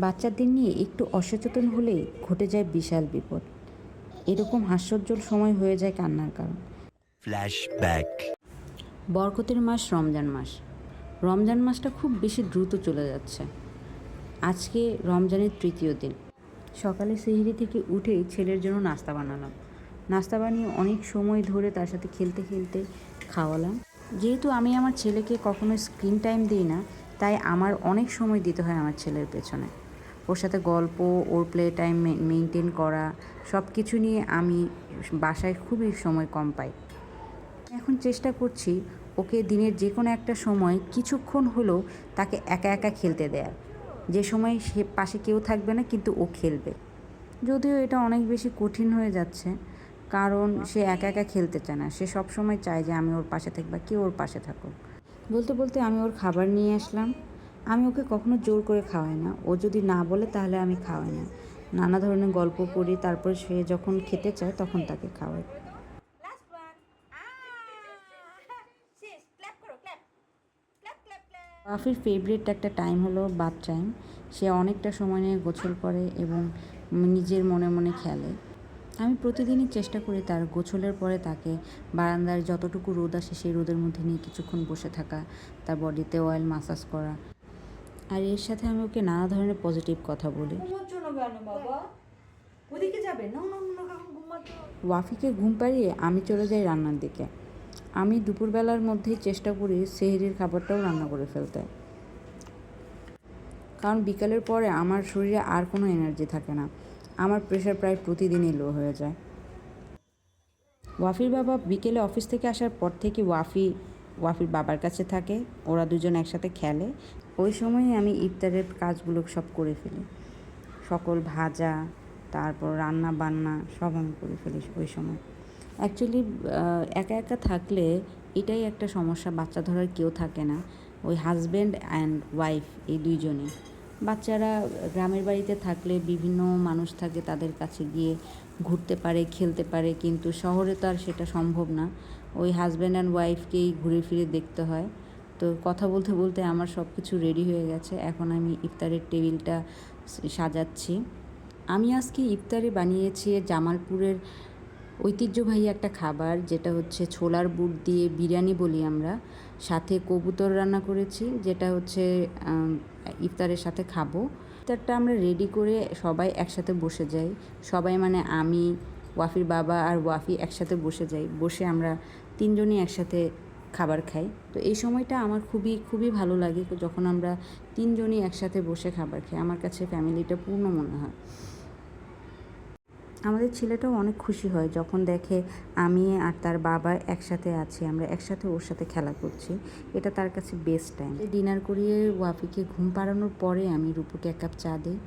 বাচ্চাদের নিয়ে একটু অসচেতন হলেই ঘটে যায় বিশাল বিপদ। এরকম হাস্যোজ্জ্বল সময় হয়ে যায় কান্নার কারণ। Flashback. বরকতের মাস রমজান মাস। রমজান মাসটা খুব বেশি দ্রুত চলে যাচ্ছে। আজকে রমজানের তৃতীয় দিন। সকালে সেহিরি থেকে উঠে ছেলের জন্য নাস্তা বানালাম। নাস্তা বানিয়ে অনেক সময় ধরে তার সাথে খেলতে খেলতে খাওয়ালাম। যেহেতু আমি আমার ছেলেকে কখনো স্ক্রিন টাইম দিই না তাই আমার অনেক সময় দিতে হয় আমার ছেলের পেছনে। ওর সাথে গল্প, ওর প্লে টাইম মেনটেন করা সব কিছু নিয়ে আমি বাসায় খুবই সময় কম পাই। এখন চেষ্টা করছি ওকে দিনের যে কোনো একটা সময় কিছুক্ষণ হলেও তাকে একা একা খেলতে দেয়া যে সময় সে পাশে কেউ থাকবে না, কিন্তু ও খেলবে। যদিও এটা অনেক বেশি কঠিন হয়ে যাচ্ছে, কারণ সে একা একা খেলতে চায় না। সে সব সময় চায় যে আমি ওর পাশে থাকি বা কেউ ওর পাশে থাকুক। বলতে বলতে আমি ওর খাবার নিয়ে আসলাম। আমি ওকে কখনো জোর করে খাওয়াই না। ও যদি না বলে তাহলে আমি খাওয়াই না। নানা ধরনের গল্প করি তারপর সে যখন খেতে চায় তখন তাকে খাওয়াই. ওয়াফির ফেভারিট একটা টাইম হলো বাথ টাইম সে অনেকটা সময় নিয়ে গোসল করে এবং নিজের মনে মনে খেলে। আমি প্রতিদিনই চেষ্টা করি তার গোছলের পরে তাকে বারান্দার যতটুকু রোদ আসে সেই রোদের মধ্যে নিয়ে কিছুক্ষণ বসে থাকা তার বডিতে অয়েল মাসাজ করা। আর এর সাথে আমি ওকে নানা ধরনের পজিটিভ কথা বলি। ওয়াফিকে ঘুম পাড়িয়ে আমি চলে যাই রান্নার দিকে। আমি দুপুরবেলার মধ্যেই চেষ্টা করি সেহেরির খাবারটাও রান্না করে ফেলতে। কারণ বিকালের পরে আমার শরীরে আর কোনো এনার্জি থাকে না। আমার প্রেশার প্রায় প্রতিদিনই লো হয়ে যায়। ওয়াফির বাবা বিকেলে অফিস থেকে আসার পর থেকে ওয়াফি ওয়াফির বাবার কাছে থাকে, ওরা দুজন একসাথে খেলে। ওই সময়ই আমি ইফতারের কাজগুলো সব করে ফেলি। সকল ভাজা, তারপর রান্না বান্না সব আমি করে ফেলি ওই সময়। অ্যাকচুয়ালি একা একা থাকলে এটাই একটা সমস্যা, বাচ্চা ধরার কেউ থাকে না। ওই হাজব্যান্ড অ্যান্ড ওয়াইফ এই দুইজনে। বাচ্চারা গ্রামের বাড়িতে থাকলে বিভিন্ন মানুষ থাকে তাদের কাছে গিয়ে ঘুরতে পারে, খেলতে পারে, কিন্তু শহরে তো আর সেটা সম্ভব না। ওই হাজব্যান্ড অ্যান্ড ওয়াইফকেই ঘুরে ফিরে দেখতে হয়। তো কথা বলতে বলতে আমার সব কিছু রেডি হয়ে গেছে। এখন আমি ইফতারের টেবিলটা সাজাচ্ছি। আমি আজকে ইফতারে বানিয়েছি জামালপুরের ঐতিহ্যবাহী একটা খাবার, যেটা হচ্ছে ছোলার বুট দিয়ে বিরিয়ানি বলি আমরা। সাথে কবুতর রান্না করেছি, যেটা হচ্ছে ইফতারের সাথে খাব। ইফতারটা আমরা রেডি করে সবাই একসাথে বসে যাই। সবাই মানে আমি ওয়াফির বাবা আর ওয়াফি একসাথে বসে যাই বসে আমরা তিনজনই একসাথে খাবার খাই। তো এই সময়টা আমার খুবই খুবই ভালো লাগে যখন আমরা তিনজনই একসাথে বসে খাবার খাই। আমার কাছে ফ্যামিলিটা পূর্ণ মনে হয়। আমাদের ছেলেটাও অনেক খুশি হয় যখন দেখে আমি আর তার বাবা একসাথে আছি, আমরা একসাথে ওর সাথে খেলা করছি। এটা তার কাছে বেস্ট টাইম ডিনার করিয়ে ওয়াফিকে ঘুম পাড়ানোর পরে আমি রূপুকে এক কাপ চা দিই।